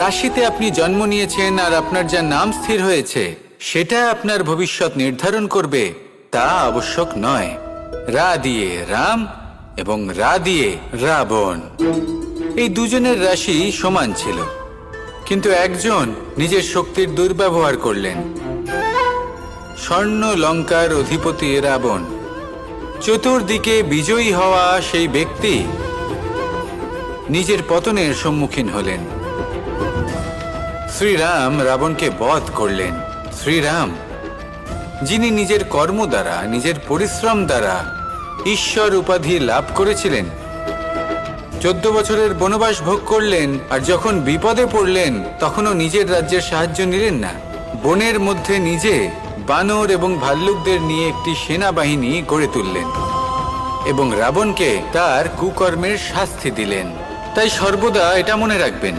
রাশিতে আপনি জন্ম নিয়েছেন আর আপনার যা নাম স্থির হয়েছে, সেটা আপনার ভবিষ্যৎ নির্ধারণ করবে, তা আবশ্যক নয়। রা দিয়ে রাম এবং রা দিয়ে রাবণ। এই দুজনের রাশি সমান ছিল, কিন্তু একজন নিজের শক্তির দুর্ব্যবহার করলেন। স্বর্ণ লঙ্কার অধিপতি রাবণ। চতুর্দিকে বিজয়ী হওয়া সেই ব্যক্তি নিজের পতনের সম্মুখীন হলেন। শ্রীরাম রাবণকে বধ করলেন। শ্রীরাম, যিনি নিজের কর্ম দ্বারা, নিজের পরিশ্রম দ্বারা ঈশ্বর উপাধি লাভ করেছিলেন, চোদ্দ বছরের বনবাস ভোগ করলেন আর যখন বিপদে পড়লেন, তখনও নিজের রাজ্যের সাহায্য নিলেন না। বনের মধ্যে নিজে বানর এবং ভাল্লুকদের নিয়ে একটি সেনাবাহিনী গড়ে তুললেন এবং রাবণকে তার কুকর্মের শাস্তি দিলেন। তাই সর্বদা এটা মনে রাখবেন